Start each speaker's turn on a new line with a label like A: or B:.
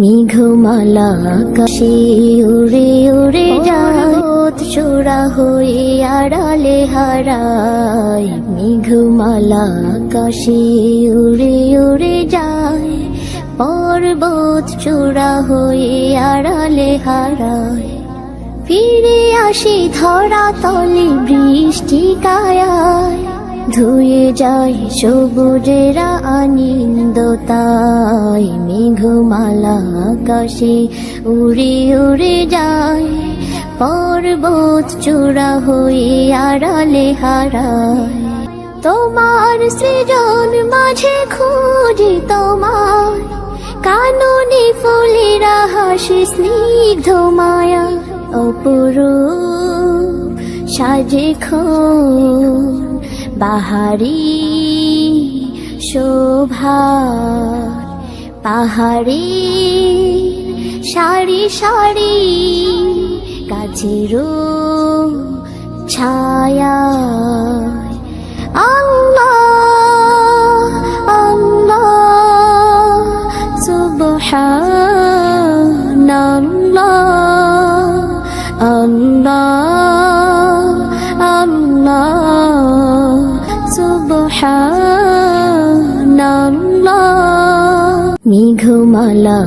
A: মেঘমালা আকাশে উড়ে উড়ে যায় চোরা হয়ে আড়ালে হারায়। মেঘমালা আকাশে উড়ে উড়ে যায়, পর্বত চূড়া হয়ে আড়ালে হারায়। ফিরে আসি ধরা তলে বৃষ্টি কায়ায়। ধুয়ে যায় সবুজেরা আনন্দতাই মেঘমালা আকাশে উড়ে উড়ে যায়। পর্বত চূড়া হয়ে আড়ালে হারায়। তোমার সৃজন মাঝে খুঁজি তোমার। কাননে ফুলেরা হাসি স্নিগ্ধ মায়া, অপরূপ সাজে খন বাহারি শোভা পাহাড়ি সারি সারি কাছেরও ছায়া। আল্লাহ আল্লাহ সুবহানাল্লাহ সুবহানাল্লাহ। মেঘমালা